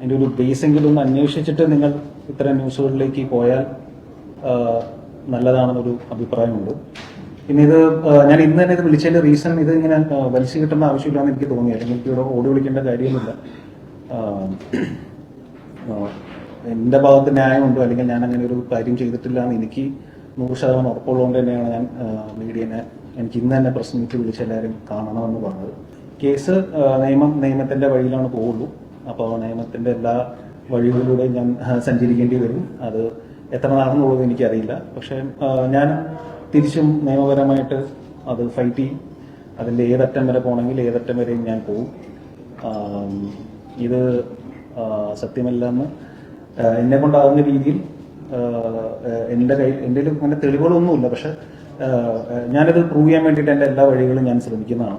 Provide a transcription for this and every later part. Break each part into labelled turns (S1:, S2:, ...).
S1: അതിന്റെ ഒരു ബേസെങ്കിലും ഒന്ന് അന്വേഷിച്ചിട്ട് നിങ്ങൾ ഇത്തരം ന്യൂസുകളിലേക്ക് പോയാൽ നല്ലതാണെന്നൊരു അഭിപ്രായമുണ്ട്. പിന്നെ ഇത് ഞാൻ ഇന്ന് തന്നെ ഇത് വിളിച്ചതിന്റെ റീസൺ ഇത് ഇങ്ങനെ വലിച്ചു കിട്ടുന്ന ആവശ്യമില്ലാന്ന് എനിക്ക് തോന്നി അല്ലെങ്കിൽ എനിക്ക് ഇവിടെ ഓടി വിളിക്കേണ്ട കാര്യമൊന്നുമില്ല. എന്റെ ഭാഗത്ത് ന്യായമുണ്ടോ? അല്ലെങ്കിൽ ഞാൻ അങ്ങനെ ഒരു കാര്യം ചെയ്തിട്ടില്ല എന്ന് എനിക്ക് നൂറ് ശതമാനം ഉറപ്പുള്ളതുകൊണ്ട് തന്നെയാണ് ഞാൻ മീഡിയനെ എനിക്ക് ഇന്ന് തന്നെ പ്രസ് വിളിച്ച് എല്ലാവരും കാണണമെന്ന് പറഞ്ഞത്. കേസ് നിയമം നിയമത്തിന്റെ വഴിയിലാണ് പോവുള്ളൂ. അപ്പോൾ നിയമത്തിന്റെ എല്ലാ വഴികളിലൂടെയും ഞാൻ സഞ്ചരിക്കേണ്ടി വരും. അത് എത്ര നാളെന്നുള്ളത് എനിക്കറിയില്ല. പക്ഷേ ഞാൻ തിരിച്ചും നിയമപരമായിട്ട് അത് ഫൈറ്റ് ചെയ്യും. അതിന്റെ ഏതറ്റം വരെ പോകണമെങ്കിൽ ഏതറ്റം വരെയും ഞാൻ പോകും ഇത് സത്യമല്ലെന്ന് എന്നെ കൊണ്ടാകുന്ന രീതിയിൽ എന്റെ കയ്യിൽ എന്റെ അങ്ങനെ തെളിവുകളൊന്നുമില്ല. പക്ഷെ ഞാനത് പ്രൂവ് ചെയ്യാൻ വേണ്ടിയിട്ട് എന്റെ എല്ലാ വഴികളും ഞാൻ ശ്രമിക്കുന്നതാണ്.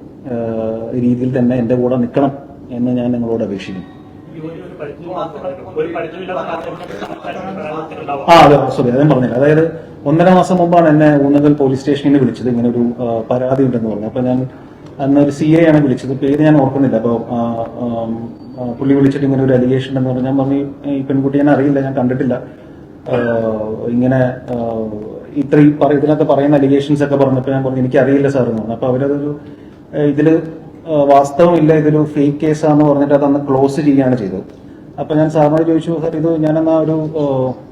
S1: രീതിയിൽ തന്നെ എന്റെ കൂടെ നിൽക്കണം എന്ന് ഞാൻ നിങ്ങളോട് അപേക്ഷിക്കുന്നു. ആ അതെ സോറി അതേ പറഞ്ഞില്ല. അതായത് ഒന്നര മാസം മുമ്പാണ് എന്നെ ഊന്നകൽ പോലീസ് സ്റ്റേഷനിൽ വിളിച്ചത്. ഇങ്ങനെ ഒരു പരാതി ഉണ്ടെന്ന് പറഞ്ഞു. അപ്പൊ ഞാൻ അന്ന് ഒരു സി എ ആണ് വിളിച്ചത്. പേര് ഞാൻ ഓർക്കുന്നില്ല. അപ്പൊ ആ, ആം, ആ, പുള്ളി വിളിച്ചിട്ട് ഇങ്ങനെ ഒരു അലിഗേഷൻ എന്ന് പറഞ്ഞു. ഞാൻ പറഞ്ഞു "ഈ- പെൺകുട്ടി ഞാൻ അറിയില്ല ഞാൻ കണ്ടിട്ടില്ല. ഇങ്ങനെ ഇത്രയും ഇതിനകത്ത് പറയുന്ന അലിഗേഷൻസ് ഒക്കെ പറഞ്ഞപ്പോൾ ഞാൻ പറഞ്ഞു എനിക്കറിയില്ല സാർ എന്ന് പറഞ്ഞു. അപ്പൊ അവരതൊരു ആ, വാസ്തവമില്ല ഇതൊരു ഫേക്ക് കേസാന്ന് പറഞ്ഞിട്ട് അത് അന്ന് ക്ലോസ് ചെയ്യുകയാണ് ചെയ്തത്. അപ്പൊ ഞാൻ സാറിനോട് ചോദിച്ചു സാർ ഇത് ഞാനെന്നാ ഒരു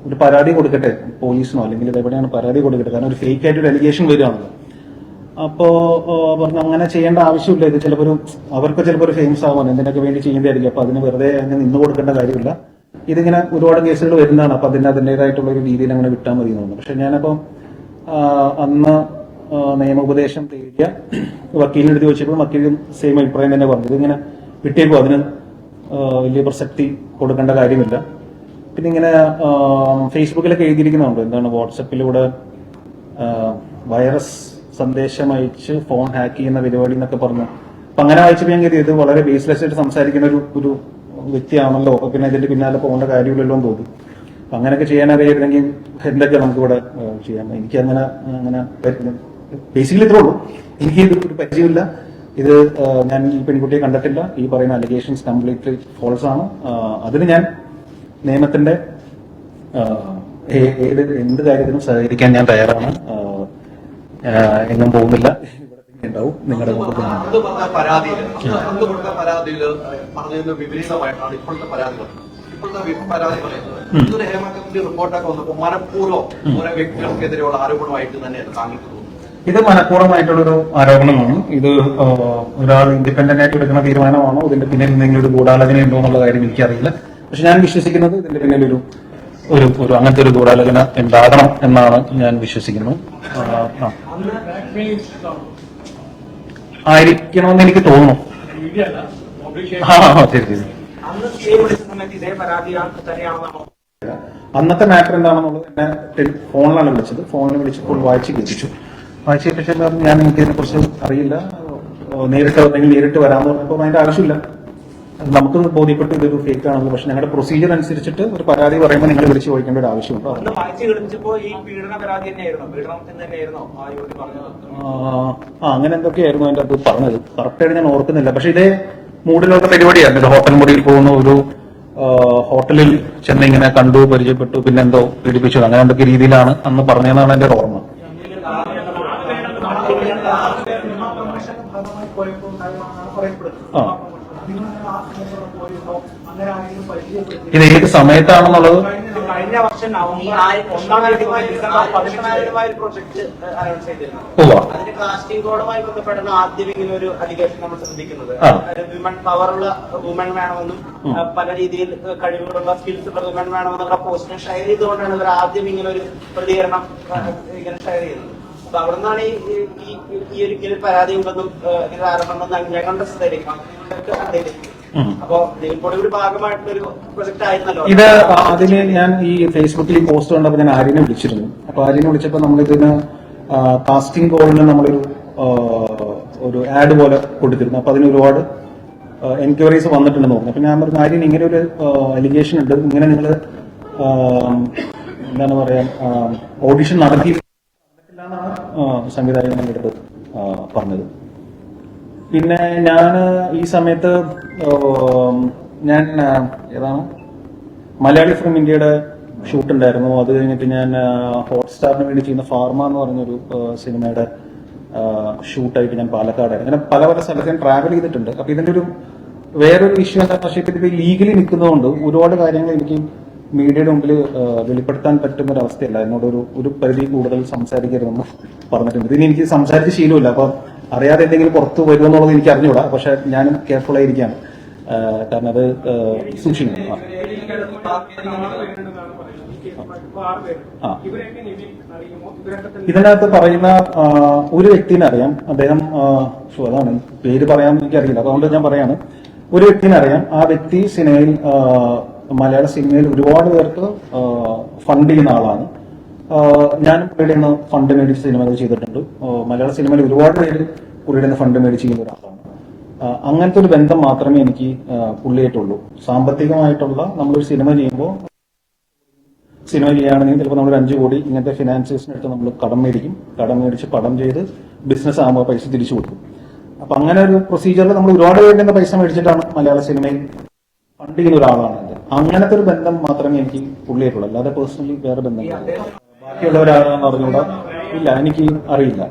S1: ഒരു പരാതി കൊടുക്കട്ടെ? പോലീസിനോ അല്ലെങ്കിൽ ഇത് എവിടെയാണ് പരാതി കൊടുക്കട്ടെ? കാരണം ഒരു ഫേക്ക് ആയിട്ട് ഒരു അലിഗേഷൻ വരികയാണല്ലോ. അപ്പോ ആ, പറഞ്ഞു അങ്ങനെ ചെയ്യേണ്ട ആവശ്യമില്ല. ഇത് ചിലപ്പോൾ ഒരു അവർക്ക് ചിലപ്പോൾ ഒരു ഫേമസ് ആവാൻ എന്തിനൊക്കെ വേണ്ടി ചെയ്യുന്നതായിരിക്കും. അപ്പൊ അതിന് വെറുതെ അങ്ങനെ നിന്ന് കൊടുക്കേണ്ട കാര്യമില്ല. ഇതിങ്ങനെ ഒരുപാട് കേസുകൾ വരുന്നതാണ്. അപ്പൊ അതിന് അതിന്റെതായിട്ടുള്ള ഒരു രീതിയിൽ അങ്ങനെ വിട്ടാൽ മതി എന്ന് തോന്നുന്നു. പക്ഷെ ഞാനപ്പോ ആ, അന്ന് നിയമോപദേശം തേടിയ വക്കീലിനെടുത്ത് എഴുതി വെച്ചപ്പോൾ വക്കീലും സെയിം അഭിപ്രായം തന്നെ പറഞ്ഞു. ഇതിങ്ങനെ വിട്ടേക്കും അതിന് വലിയ പ്രസക്തി കൊടുക്കേണ്ട കാര്യമില്ല. പിന്നെ ഇങ്ങനെ ഫേസ്ബുക്കിലൊക്കെ എഴുതിയിരിക്കുന്നുണ്ട്. എന്താണ് വാട്സപ്പിലൂടെ വൈറസ് സന്ദേശം അയച്ച് ഫോൺ ഹാക്ക് ചെയ്യുന്ന പരിപാടി എന്നൊക്കെ പറഞ്ഞു. അപ്പൊ അങ്ങനെ വായിച്ചപ്പോൾ ഞാൻ ഇത് വളരെ ബേസ്ലെസ് ആയിട്ട് സംസാരിക്കുന്ന ഒരു ഒരു വ്യക്തിയാണല്ലോ. പിന്നെ ഇതിന്റെ പിന്നാലെ പോകേണ്ട കാര്യമില്ലല്ലോ എന്ന് തോന്നി. അപ്പൊ അങ്ങനെയൊക്കെ ചെയ്യാൻ എന്തൊക്കെ നമുക്കിവിടെ ഇവിടെ ചെയ്യാം എനിക്കങ്ങനെ അങ്ങനെ ബേസിക്കലി ഇത്രേ ഉള്ളൂ. എനിക്ക് ഇത് ഒരു പരിചയമില്ല. ഇത് ഞാൻ ഈ പെൺകുട്ടിയെ കണ്ടിട്ടില്ല. ഈ പറയുന്ന അലിഗേഷൻസ് കംപ്ലീറ്റ്ലി ഫോൾസ് ആണ്. അതിന് ഞാൻ നിയമത്തിന്റെ ഏത് എന്ത് കാര്യത്തിനും സഹകരിക്കാൻ ഞാൻ തയ്യാറാണ്. എങ്ങും പോകുന്നില്ല. ഉണ്ടാവും. നിങ്ങളുടെ
S2: വിപരീതമായിട്ടാണ് ഇപ്പോഴത്തെ പരാതികൾ ഇപ്പോഴത്തെ റിപ്പോർട്ടൊക്കെ വന്നപ്പോൾ മനഃപൂർവം ഓരോ വ്യക്തികൾക്കെതിരെയുള്ള ആരോപണമായിട്ട് തന്നെയാണ് താങ്കൾക്ക്
S1: ഇത് മനഃപൂർവമായിട്ടുള്ളൊരു ആരോപണമാണ്. ഇത് ഒരാൾ ഇൻഡിപെൻഡന്റ് ആയിട്ട് എടുക്കുന്ന തീരുമാനമാണോ? ഇതിന്റെ പിന്നിൽ എന്തെങ്കിലും ഒരു ഗൂഢാലോചന ഉണ്ടോ എന്നുള്ള കാര്യം എനിക്കറിയില്ല. പക്ഷെ ഞാൻ വിശ്വസിക്കുന്നത് ഇതിന്റെ പിന്നിൽ ഒരു ഒരു ഒരു അങ്ങനത്തെ ഒരു ഗൂഢാലോചന ഉണ്ടാകണം എന്നാണ് ഞാൻ വിശ്വസിക്കുന്നത്. ആയിരിക്കണമെന്ന് എനിക്ക് തോന്നുന്നു. അന്നത്തെ മാറ്റർ എന്താണെന്നുള്ളത് എന്നെ ഫോണിലാണ് വിളിച്ചത്. ഫോണിൽ വിളിച്ചപ്പോൾ വായിച്ച് കേൾപ്പിച്ചു കേൾപ്പിച്ചപ്പോൾ പറഞ്ഞു, ഞാൻ എനിക്ക് ഇതിനെ കുറിച്ച് അറിയില്ല നേരിട്ട് വന്നെങ്കിൽ നേരിട്ട് വരാമെന്ന് പറഞ്ഞപ്പോൾ അതിന്റെ ആവശ്യമില്ല. നമുക്ക് ബോധ്യപ്പെട്ട് ഇതൊരു ഫേക്ക് ആണെന്ന്. പക്ഷെ ഞങ്ങളുടെ പ്രൊസീജിയർ അനുസരിച്ചിട്ട് ഒരു പരാതി പറയുമ്പോൾ നിങ്ങൾ വിളിച്ച് ചോദിക്കേണ്ട ഒരു ആവശ്യമുണ്ടോ.
S3: ആ
S1: അങ്ങനെ എന്തൊക്കെയായിരുന്നു അതിന്റെ അത് പറഞ്ഞത്? കറക്റ്റായിട്ട് ഞാൻ ഓർക്കുന്നില്ല. പക്ഷെ ഇതേ മൂഡിലുള്ള പരിപാടിയായിരുന്നു ഇത് ഹോട്ടൽ മുറിയിൽ പോകുന്ന ഒരു ഹോട്ടലിൽ ചെന്ന് ഇങ്ങനെ കണ്ടു പരിചയപ്പെട്ടു പിന്നെന്തോ പീഡിപ്പിച്ചു. അങ്ങനെ എന്തൊക്കെ രീതിയിലാണ് അന്ന് പറഞ്ഞതെന്നാണ് എന്റെ ഓർമ്മ. ഇത് ഏത് സമയത്താണെന്നുള്ളത്?
S3: കഴിഞ്ഞ വർഷം ഒന്നാം
S4: പ്രൊജക്ട് അനൗൺസ് ചെയ്തിരുന്നു. അതിന്റെ കാസ്റ്റിംഗ് കോഡുമായി ബന്ധപ്പെട്ടാണ് ആദ്യം ഇങ്ങനെ ഒരു അലിഗേഷൻ നമ്മൾ ശ്രദ്ധിക്കുന്നത്.
S1: ആ.
S4: വിമൻ പവറുള്ള വേണമെന്നും പല രീതിയിൽ കഴിവുകളുള്ള സ്കിൽസ് ഉള്ള വുമൻ വേണമെന്നുള്ള പോസ്റ്റിനെ ഷെയർ ചെയ്തുകൊണ്ടാണ് ഇവർ ആദ്യം ഇങ്ങനെ ഒരു പ്രതികരണം ഇങ്ങനെ ഷെയർ ചെയ്യുന്നത്. അപ്പൊ അവിടെ നിന്നാണ് ഈ ഒരു പരാതി ഉണ്ടെന്നും ഇങ്ങനെ ആരോപണം ഞങ്ങളുടെ ശ്രദ്ധയിലേക്ക്. അപ്പൊ ഒരു ഭാഗമായിട്ടുള്ള ഒരു പ്രൊജക്ട് ആയിരുന്നല്ലോ.
S1: ഇത് അതിന് ഞാൻ ഈ ഫേസ്ബുക്കിൽ പോസ്റ്റ് കണ്ടപ്പോൾ ഞാൻ ആര്യനെ വിളിച്ചിരുന്നു. അപ്പൊ ആര്യനെ വിളിച്ചപ്പോൾ നമ്മളിതിന് കാസ്റ്റിംഗ് കോളിന് നമ്മളൊരു ഒരു ആഡ് പോലെ കൊടുത്തിരുന്നു. അപ്പൊ അതിന് ഒരുപാട് എൻക്വയറീസ് വന്നിട്ടുണ്ടെന്ന് തോന്നുന്നു. അപ്പൊ ഞാൻ പറഞ്ഞു ആര്യൻ ഇങ്ങനെ ഒരു അലിഗേഷൻ ഉണ്ട്. ഇങ്ങനെ നിങ്ങൾ എന്താണ് പറയാ ഓഡിഷൻ നടത്തി സംവിധായകൻ എന്റെ അടുത്ത് പറഞ്ഞത്. പിന്നെ ഞാൻ ഈ സമയത്ത് ഞാൻ ഏതാണ്? മലയാളി ഫ്രം ഇന്ത്യയുടെ ഷൂട്ട് ഉണ്ടായിരുന്നു. അത് കഴിഞ്ഞിട്ട് ഞാൻ ഹോട്ട്സ്റ്റാറിന് വേണ്ടി ചെയ്യുന്ന ഫാർമ എന്ന് പറഞ്ഞൊരു സിനിമയുടെ ഷൂട്ടായിട്ട് ഞാൻ പാലക്കാടായിരുന്നു. അങ്ങനെ പല പല സ്ഥലത്ത് ഞാൻ ട്രാവൽ ചെയ്തിട്ടുണ്ട്. അപ്പൊ ഇതിന്റെ ഒരു വേറൊരു ഇഷ്യൂ എന്താ? പക്ഷേ ഇപ്പൊ ഇത് ലീഗലി നിൽക്കുന്നതുകൊണ്ട് ഒരുപാട് കാര്യങ്ങൾ എനിക്ക് മീഡിയയുടെ മുമ്പിൽ വെളിപ്പെടുത്താൻ പറ്റുന്ന ഒരു അവസ്ഥയല്ല എന്നോട് ഒരു ഒരു പരിധി കൂടുതൽ സംസാരിക്കരുതെന്ന് പറഞ്ഞിട്ടുണ്ട്. ഇതിന് എനിക്ക് സംസാരിച്ച് ശീലമില്ല. അപ്പൊ അറിയാതെ എന്തെങ്കിലും പുറത്തു വരുമെന്നുള്ളത് എനിക്ക് അറിഞ്ഞുകൂടാ. പക്ഷെ ഞാനും കെയർഫുൾ ആയിരിക്കാം കാരണം അത് സൂക്ഷിക്കണം. ഇതിനകത്ത് പറയുന്ന ഒരു വ്യക്തിനെ അറിയാം. അദ്ദേഹം അതാണ്. പേര് പറയാൻ എനിക്കറിയില്ല. അതുകൊണ്ട് ഞാൻ പറയാണ്. ഒരു വ്യക്തിനെ അറിയാം. ആ വ്യക്തി സിനിമയിൽ മലയാള സിനിമയിൽ ഒരുപാട് പേർക്ക് ഫണ്ട് ചെയ്യുന്ന ആളാണ്. ഞാനും പുള്ളിയുടെ നിന്ന് ഫണ്ട് മേടിച്ച് സിനിമകൾ ചെയ്തിട്ടുണ്ട്. മലയാള സിനിമയിൽ ഒരുപാട് പേര് പുള്ളിയുടെ ഫണ്ട് മേടിച്ച് ചെയ്യുന്ന ഒരാളാണ്. അങ്ങനത്തെ ഒരു ബന്ധം മാത്രമേ എനിക്ക് പുള്ളിയായിട്ടുള്ളൂ. സാമ്പത്തികമായിട്ടുള്ള നമ്മളൊരു സിനിമ ചെയ്യുമ്പോൾ സിനിമ ചെയ്യുകയാണെങ്കിൽ ചിലപ്പോൾ നമ്മൾ അഞ്ചു കോടി ഇങ്ങനത്തെ ഫിനാൻസിയേഴ്സിനടുത്ത് നമ്മൾ കടം മേടിക്കും. കടം മേടിച്ച് പടം ചെയ്ത് ബിസിനസ് ആകുമ്പോൾ പൈസ തിരിച്ചു കൊടുക്കും. അപ്പൊ അങ്ങനെ ഒരു പ്രൊസീജിയറിൽ നമ്മൾ ഒരുപാട് പേരുടെ പൈസ മേടിച്ചിട്ടാണ് മലയാള സിനിമയിൽ ഫണ്ട് ചെയ്യുന്ന ഒരാളാണ് അങ്ങനത്തെ ഒരു ബന്ധം മാത്രമേ എനിക്ക് പുള്ളിയായിട്ടുള്ളൂ. അല്ലാതെ പേഴ്സണലി വേറെ ബന്ധമില്ല ബാക്കിയുള്ളവരാണെന്ന് പറഞ്ഞുകൂടാ ഇല്ല എനിക്ക് അറിയില്ല.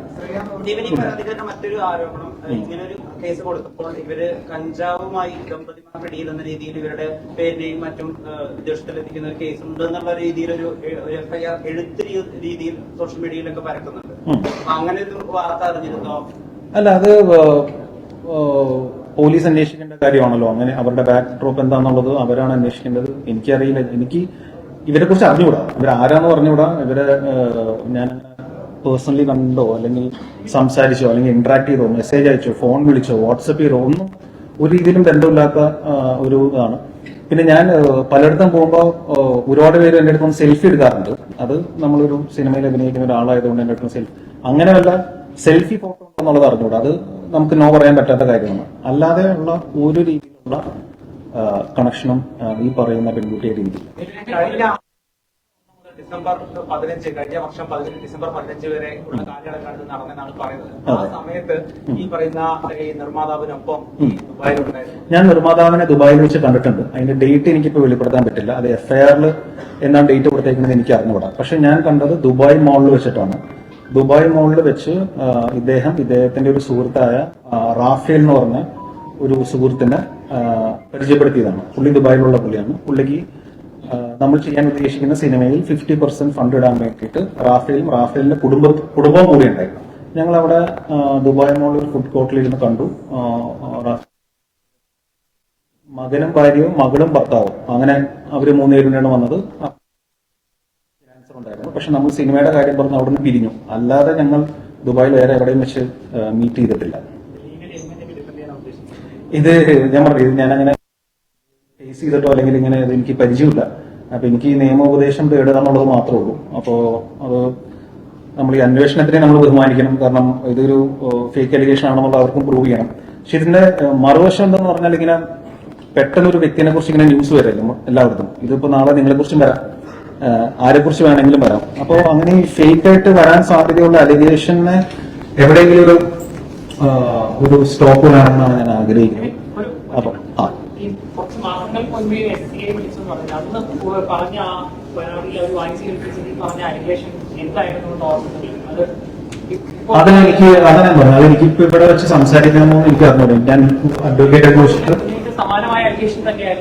S4: മറ്റൊരു ആരോപണം ഇങ്ങനെ ഒരു കേസ് കൊടുത്തപ്പോൾ ഇവർ കഞ്ചാവുമായി ദമ്പതിമാർ പിടിയിൽ എന്ന രീതിയിൽ ഇവരുടെ പേരിനെയും മറ്റും വിദേശത്തിലെത്തിക്കുന്ന ഒരു കേസ് ഉണ്ടെന്നുള്ള രീതിയിൽ ഒരു എഫ്ഐആർ എഴുത്ത് രീതിയിൽ സോഷ്യൽ മീഡിയയിലൊക്കെ പരക്കുന്നുണ്ട്. അങ്ങനെ ഒരു വാർത്ത അറിഞ്ഞിരുന്നോ?
S1: അല്ല അത് പോലീസ് അന്വേഷിക്കേണ്ട കാര്യമാണല്ലോ. അങ്ങനെ അവരുടെ ബാക്ക് ഡ്രോപ്പ് എന്താണെന്നുള്ളത് അവരാണ് അന്വേഷിക്കേണ്ടത്. എനിക്കറിയില്ല. എനിക്ക് ഇവരെ കുറിച്ച് അറിഞ്ഞുകൂടാ ഇവർ ആരാന്ന് പറഞ്ഞുകൂടാ ഇവരെ ഞാൻ പേഴ്സണലി കണ്ടോ? അല്ലെങ്കിൽ സംസാരിച്ചോ? അല്ലെങ്കിൽ ഇന്ററാക്ട് ചെയ്തോ? മെസ്സേജ് അയച്ചോ? ഫോൺ വിളിച്ചോ? വാട്സപ്പ് ചെയ്തോ? ഒന്നും ഒരു രീതിയിലും ബന്ധമില്ലാത്ത ഒരു ഇതാണ്. പിന്നെ ഞാൻ പലയിടത്തും പോകുമ്പോൾ ഒരുപാട് പേര് എന്റെ അടുത്ത് സെൽഫി എടുക്കാറുണ്ട്. അത് നമ്മളൊരു സിനിമയിൽ അഭിനയിക്കുന്ന ഒരാളായതുകൊണ്ട് എന്റെ അടുത്ത് സെൽഫി അങ്ങനെ വല്ല സെൽഫി ഫോട്ടോ എന്നുള്ളത് അറിഞ്ഞുകൂടാ അത് നമുക്ക് നോ പറയാൻ പറ്റാത്ത കാര്യമാണ്. അല്ലാതെ ഉള്ള ഒരു രീതിയിലുള്ള കണക്ഷനും ഈ പറയുന്ന പെൺകുട്ടിയുടെ രീതിയിൽ.
S3: കഴിഞ്ഞ ഡിസംബർ പതിനഞ്ച് കഴിഞ്ഞ വർഷം പതിനഞ്ച് ഡിസംബർ പതിനഞ്ച് വരെ ഉള്ള കാലയളവിലാണ് നടന്നെന്നാണ് പറയുന്നത്. ആ. സമയത്ത് ഈ പറയുന്ന ഈ നിർമ്മാതാവിനൊപ്പം
S1: ഞാൻ നിർമ്മാതാവിനെ ദുബായിൽ വെച്ച് കണ്ടിട്ടുണ്ട്. അതിന്റെ ഡേറ്റ് എനിക്കിപ്പോൾ വെളിപ്പെടുത്താൻ പറ്റില്ല. അത് എഫ്ഐആറിൽ എന്നാണ് ഡേറ്റ് കൊടുത്തേക്കുന്നത് എനിക്ക് അറിഞ്ഞുകൂടാ. പക്ഷെ ഞാൻ കണ്ടത് ദുബായ് മോളിൽ വെച്ചിട്ടാണ്. ദുബായ് മോളിൽ വെച്ച് ഇദ്ദേഹം ഇദ്ദേഹത്തിന്റെ ഒരു സുഹൃത്തായ റാഫേൽ എന്ന് പറഞ്ഞ ഒരു സുഹൃത്തിനെ ആ, പരിചയപ്പെടുത്തിയതാണ്. പുള്ളി ദുബായിലുള്ള പുള്ളിയാണ്. പുള്ളിക്ക് നമ്മൾ ചെയ്യാൻ ഉദ്ദേശിക്കുന്ന സിനിമയിൽ ഫിഫ്റ്റി പെർസെന്റ് ഫണ്ട് ഇടാൻ വേണ്ടിയിട്ട് റാഫേലും റാഫേലിന്റെ കുടുംബ കുടുംബവും കൂടി ഉണ്ടായിരുന്നു. ഞങ്ങൾ അവിടെ ദുബായ് മോളിൽ ഫുഡ് കോർട്ടിൽ ഇരുന്ന് കണ്ടു. മകനും ഭാര്യയും മകളും ഭർത്താവും. അങ്ങനെ അവർ മൂന്നുപേരും വന്നത്. ഉണ്ടായിരുന്നു. പക്ഷെ നമ്മൾ സിനിമയുടെ കാര്യം പറഞ്ഞ് അവിടുന്ന് പിരിഞ്ഞു. അല്ലാതെ ഞങ്ങൾ ദുബായിൽ വേറെ എവിടെയും വെച്ച് മീറ്റ് ചെയ്തിട്ടില്ല. ഇത് ഞാൻ പറഞ്ഞു ഞാൻ അങ്ങനെ ഫേസ് ചെയ്തിട്ടോ അല്ലെങ്കിൽ ഇങ്ങനെ എനിക്ക് പരിചയമില്ല. അപ്പൊ എനിക്ക് ഈ നിയമോപദേശം തേടുക എന്നുള്ളത് മാത്രമേ ഉള്ളൂ. അപ്പോ അത് നമ്മൾ ഈ അന്വേഷണത്തിനെ നമ്മൾ ബഹുമാനിക്കണം. കാരണം ഇതൊരു ഫേക്ക് അലിഗേഷൻ ആണെന്നുള്ള അവർക്കും പ്രൂവ് ചെയ്യണം. പക്ഷെ ഇതിന്റെ മറുവശം എന്തെന്ന് പറഞ്ഞാൽ ഇങ്ങനെ പെട്ടെന്ന് ഒരു വ്യക്തിനെ കുറിച്ച് ഇങ്ങനെ ന്യൂസ് വരല്ലോ എല്ലാവർക്കും ഇതിപ്പോ നാളെ നിങ്ങളെ കുറിച്ചും വരാം. ആരെ കുറിച്ച് വേണമെങ്കിലും വരാം. അപ്പോ അങ്ങനെ ഫേക്ക് ആയിട്ട് വരാൻ സാധ്യതയുള്ള അലിഗേഷനെ എവിടെയെങ്കിലും ഒരു ഒരു സ്റ്റോപ്പ് വേണമെന്നാണ് ഞാൻ ആഗ്രഹിക്കുന്നത്. അപ്പൊ ആ.
S5: കുറച്ച് മാസങ്ങൾ മുൻപേ എസ് സി ഐ വിളിച്ചെന്ന് പറഞ്ഞു അന്ന് പു- പറഞ്ഞ ആ പരാതിയിൽ അവർ വായിച്ച് കേൾപ്പിച്ചതിൽ പറഞ്ഞ അലിഗേഷൻ എന്തായിരുന്നു എന്ന് ഓർമ്മയില്ല അത്
S1: അതെനിക്ക് അതാണ് പറഞ്ഞു അതെനിക്ക് ഇപ്പൊ ഇവിടെ വെച്ച് സംസാരിക്കാമോ എനിക്ക് അറിഞ്ഞൂടെ. ഞാൻ അഡ്വക്കേറ്റ് അന്വേഷിച്ചിട്ട്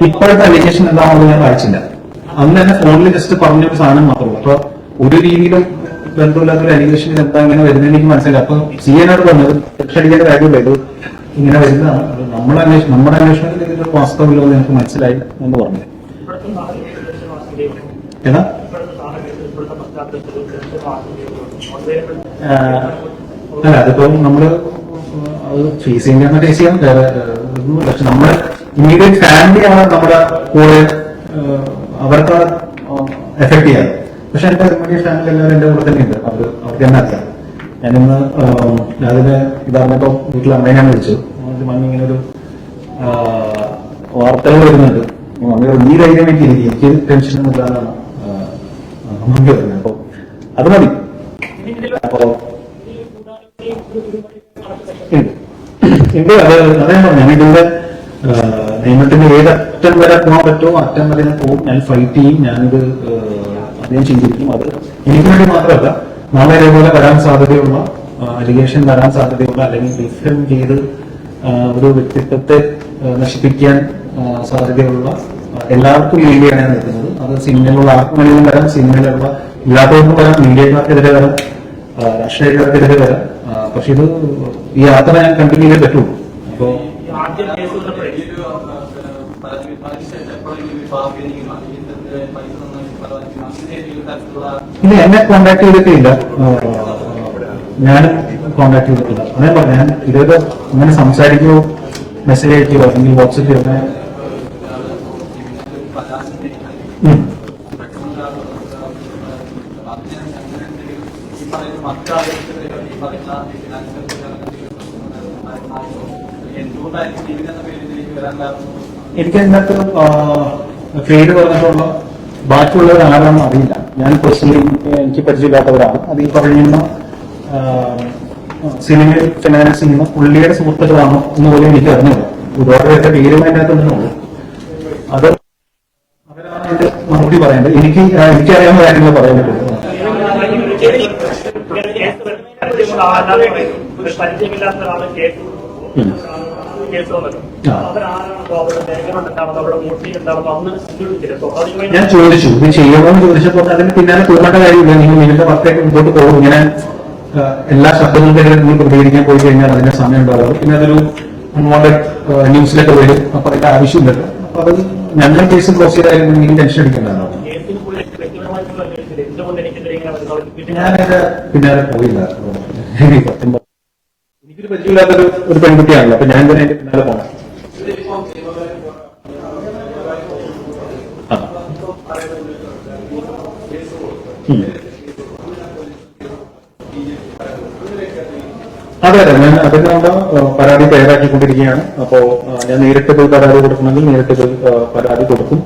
S1: ഇപ്പോഴത്തെ അലിഗേഷൻ എന്താണെന്ന് ഞാൻ വായിച്ചില്ല. അന്ന് തന്നെ ഫോണിൽ ജസ്റ്റ് പറഞ്ഞൊരു സാധനം മാത്രമേ ഉള്ളൂ. അപ്പൊ ഒരു രീതിയിലും ബന്ധമില്ലാത്ത ഒരു അലിഗേഷൻ എന്താ ഇങ്ങനെ വരുന്നത് എനിക്ക് മനസ്സിലായി അപ്പൊ സി എന്നോട് പറഞ്ഞത് രക്ഷടിക്കേണ്ട കാര്യമില്ല ഇത് ഇങ്ങനെ വരുന്നതാണ്. നമ്മുടെ അന്വേഷണം നമ്മുടെ അന്വേഷണത്തിൽ ഇതിന്റെ ഒരു എന്ന് എനിക്ക് മനസ്സിലായി എന്ന് പറഞ്ഞു. ഏതാ അല്ല അതിപ്പോ നമ്മൾ അത് ഫേസ് ചെയ്യുന്ന ഫേസ് ചെയ്യാൻ പക്ഷെ നമ്മുടെ ഇമ്മീഡിയറ്റ് ഫാമിലിയാണ് നമ്മുടെ കൂടെ അവർക്കാണ് എഫക്ട് ചെയ്യാറ് പക്ഷെ എന്റെ മീഡിയ ഫാമിലി എല്ലാവരും എന്റെ കൂടെ തന്നെയുണ്ട്. അവർ അവർക്ക് തന്നെ അറിയാം. ഞാനിന്ന് രാവിലെ പറഞ്ഞപ്പോ വീട്ടിൽ അമ്മയെ ഞാൻ വിളിച്ചു. മമ്മി ഇങ്ങനെ ഒരു വാർത്തകൾ വരുന്നുണ്ട്. മമ്മി നീ ധൈര്യം ഇരിക്കും. എനിക്ക് ടെൻഷൻ ഒന്നും ഇല്ലാന്നാണ് മമ്മി പറഞ്ഞത്. അപ്പൊ അത് മതി. അപ്പോ ഉണ്ട്. അത് അതേ പറഞ്ഞു. അറ്റം വരെ പോകാൻ പറ്റുമോ അറ്റം വരെ ഞാൻ പോകും ഞാൻ ഫൈറ്റ് ചെയ്യും. ഞാനിത് ഞാൻ ചെയ്തിരിക്കും അത് എനിക്ക് വേണ്ടി മാത്രമല്ല നാളെ ഇതേപോലെ വരാൻ സാധ്യതയുള്ള അലിഗേഷൻ വരാൻ സാധ്യതയുള്ള അല്ലെങ്കിൽ ഡിഫ്രം ചെയ്ത് ഒരു വ്യക്തിത്വത്തെ നശിപ്പിക്കാൻ സാധ്യതയുള്ള എല്ലാവർക്കും വേണ്ടിയാണ് ഞാൻ നിൽക്കുന്നത്. അത് സിനിമയിലുള്ള ആർക്കും വേണമെങ്കിലും വരാം സിനിമയിലുള്ള ഇല്ലാത്തവർക്കും വരാം മീഡിയക്കാർക്കെതിരെ വരാം രാഷ്ട്രീയക്കാർക്കെതിരെ വരാം. പക്ഷെ ഇത് ഈ യാത്ര ഞാൻ കണ്ടിന്യൂ ചെയ്തേ പറ്റുള്ളൂ അപ്പോ
S5: ആദ്യം
S1: ഇല്ല എന്നെ കോണ്ടാക്ട് ചെയ്തിട്ടില്ല. ഞാൻ കോണ്ടാക്ട് ചെയ്തിട്ടില്ല. അതേ പറഞ്ഞു ഞാൻ ഇതേത് അങ്ങനെ സംസാരിക്കുകയോ മെസ്സേജ് അയക്കുകയോ അല്ലെങ്കിൽ
S2: വാട്സപ്പ് ചെയ്യുന്ന
S1: എനിക്ക് അതിനകത്ത് പേര് പറഞ്ഞിട്ടുള്ള ബാക്കിയുള്ളവർ ആരാണെന്ന് അറിയില്ല. ഞാൻ പേഴ്സണലി എനിക്ക് പരിചയമില്ലാത്തവരാണ്. അത് ഈ പറയുന്ന സിനിമ ഫിനാൻസിൽ ഫിനാൻസ് ചെയ്യുന്ന പുള്ളിയുടെ സുഹൃത്തുക്കളാണോ എന്ന് പോലും എനിക്ക് അറിഞ്ഞില്ല. ഒരുപാട് പേരുടെ പേരും ഉണ്ടെന്നുള്ളൂ അത് അവരാണ് എന്റെ മറുപടി പറയേണ്ടത്. എനിക്ക് എനിക്കറിയാവുന്ന കാര്യങ്ങൾ പറയാൻ പറ്റുള്ളൂ.
S5: കേസ് വന്നല്ലോ
S1: ഞാൻ ചോദിച്ചു ഇത് ചെയ്യണമെന്ന് ചോദിച്ചപ്പോൾ അതിന് പിന്നാലെ തോന്നേണ്ട കാര്യമില്ല. നിങ്ങൾ നിങ്ങളുടെ വർക്കൊക്കെ മുമ്പോട്ട് പോകും. ഇങ്ങനെ എല്ലാ ശബ്ദങ്ങൾക്കെതിരെ നിങ്ങൾ പ്രതികരിക്കാൻ പോയി കഴിഞ്ഞാൽ അതിന്റെ സമയം ഉണ്ടാകും പിന്നെ അതൊരു അൺവാണ്ടഡ് ന്യൂസിലൊക്കെ വരും. അപ്പൊ അതിന്റെ ആവശ്യമില്ലല്ലോ അപ്പൊ അത് ഞങ്ങൾ കേസ് ക്ലോസ് ചെയ്തായാലും നിങ്ങൾ ടെൻഷൻ അടിക്കേണ്ടതാണ്. ഞാനത് പിന്നാലെ പോയില്ല. എനിക്കൊരു പരിചയമില്ലാത്തൊരു ഒരു പെൺകുട്ടിയാണല്ലോ അപ്പൊ ഞാൻ തന്നെ അതിന്റെ പിന്നാലെ പോകണം. അതെ അതെ ഞാൻ അതിന്റെ നമ്മൾ പരാതി തയ്യാറാക്കിക്കൊണ്ടിരിക്കുകയാണ്. അപ്പോ ഞാൻ നേരിട്ട് പോയി പരാതി കൊടുക്കണമെങ്കിൽ നേരിട്ട് പോയി പരാതി കൊടുക്കും.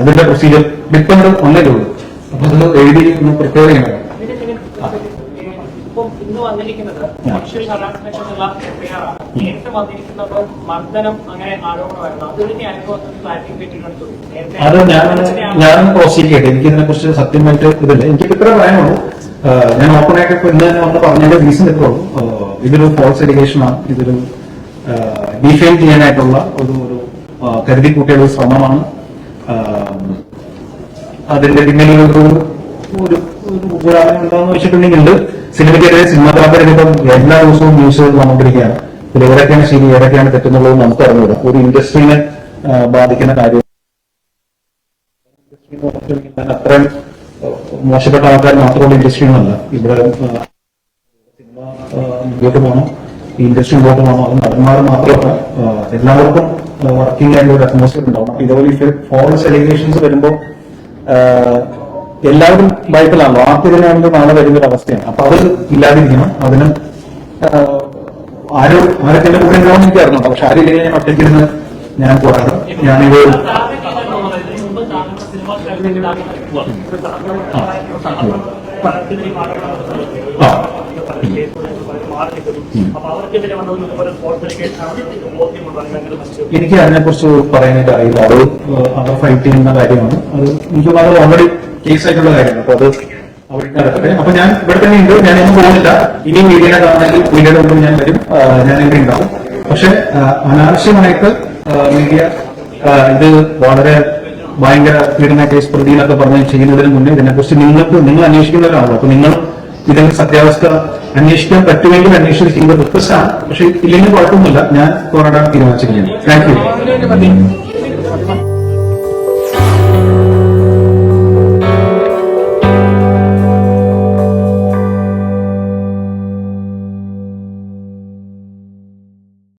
S1: അതിന്റെ പ്രൊസീജിയർ ഡിപ്പെൻഡ് ഒന്നേ ഉള്ളൂ. അപ്പൊ അത് എഴുതി ഒന്ന് പ്രിപ്പയർ ചെയ്യണം
S5: ഇതിന് ഇതിന് ഇപ്പം ഇന്ന് വന്നിരിക്കുന്നത്. നേരത്തെ വന്നിരിക്കുന്നത് മർദ്ദനം അങ്ങനെ ആരോപണമായിരുന്നു. അനുഭവത്തിൽ
S1: അത് ഞാൻ ഞാൻ പ്രോസീഡ് ചെയ്യട്ടെ എനിക്ക് ഇതിനെ കുറിച്ച് സത്യമായിട്ട് ഇതില്ല. എനിക്ക് ഇത്ര പറയാനുള്ളൂ. ഞാൻ ഓപ്പൺ ആയിട്ട് ഇപ്പൊ ഇന്ന് തന്നെ വന്ന് പറഞ്ഞതിന്റെ റീസൺ ഇത്രേ ഇതൊരു ഫോൾസ് എഡ്യൂക്കേഷനാണ് ഇതൊരു ഡിഫൈൻ ചെയ്യാനായിട്ടുള്ള ഒരു ഒരു കരുതി കൂട്ടിയുള്ള ശ്രമമാണ്. അതിന്റെ പിന്നിൽ ഒരു ഒരു ഗൂഢാലോചന ഉണ്ടോന്ന് വെച്ചിട്ടുണ്ടെങ്കിൽ സിനിമയ്ക്കെതിരെ സിനിമാ താല്പര്യം എല്ലാ ദിവസവും ന്യൂസുകൾ വന്നുകൊണ്ടിരിക്കുകയാണ്. ഇതിൽ ഏതൊക്കെയാണ് ശരി ഏതൊക്കെയാണ് തെറ്റെന്നുള്ളത് നമുക്ക് അറിഞ്ഞുകൂടാ ഒരു ഇൻഡസ്ട്രീനെ ബാധിക്കുന്ന കാര്യം. അത്രയും മോശപ്പെട്ട ആൾക്കാർ മാത്രമുള്ള ഇൻഡസ്ട്രിയൊന്നുമല്ല ഇവിടെ സിനിമ മുമ്പോട്ട് പോകണം. ഈ ഇൻഡസ്ട്രി മുമ്പോട്ട് പോകണം. അത് നടന്മാർ മാത്രമല്ല. എല്ലാവർക്കും വർക്കിംഗ് ആയിട്ടുള്ള ഒരു അറ്റ്മോസ്ഫിയർ ഉണ്ടാവണം. ഇതുപോലെ ഈ ഫോൾസ് എലിഗേഷൻസ് വരുമ്പോൾ എല്ലാവരും ഭയത്തിലാണല്ലോ ആർക്കെതിരെയാണെങ്കിലും നാളെ വരുന്ന ഒരു അവസ്ഥയാണ്. അപ്പൊ അത് ഇല്ലാതിരിക്കണം. അതിന് ആരോ ആരും ആരൊക്കെ കൂടെ ഉണ്ടാവും എനിക്ക് അറിഞ്ഞു പക്ഷെ ആരില്ലെങ്കിൽ ഞാൻ ഒറ്റയ്ക്കിരുന്ന് ഞാൻ പോരാടും. ഞാനിത് ആ. എനിക്ക് അതിനെ കുറിച്ച് പറയാനായിട്ട് അറിയില്ല അത് അവർ ഫൈറ്റ് ചെയ്യുന്ന കാര്യമാണ്. അത് എനിക്ക് അത് ഓൾറെഡി കേസ് ആയിട്ടുള്ള കാര്യമാണ് അപ്പൊ അത് അവിടെ നടക്കട്ടെ അപ്പൊ ഞാൻ ഇവിടെ തന്നെ ഉണ്ട്. ഞാനൊന്നും പോകുന്നില്ല. ഇനി മീഡിയനെ കാണണമെങ്കിൽ മീഡിയയുടെ മുമ്പിൽ ഞാൻ വരും. ഞാൻ ഇവിടെ ഉണ്ടാവും. പക്ഷെ അനാവശ്യമായിട്ട് മീഡിയ ഇത് വളരെ ഭയങ്കര പീഡന കേസ് പ്രതി എന്നൊക്കെ പറഞ്ഞ് ചെയ്യുന്നതിന് മുന്നേ ഇതിനെക്കുറിച്ച് നിങ്ങൾക്ക് നിങ്ങൾ അന്വേഷിക്കുന്നവരാണല്ലോ. അപ്പൊ നിങ്ങൾ ഇതിന്റെ സത്യാവസ്ഥ അന്വേഷിക്കാൻ പറ്റുമെങ്കിൽ അന്വേഷിച്ച് ചെയ്യുന്ന റിക്വസ്റ്റ് ആണ് പക്ഷെ ഇല്ലെങ്കിൽ കുഴപ്പമൊന്നുമില്ല. ഞാൻ പോരാടാൻ തീരുമാനിച്ചിരിക്കുന്നു. Thank you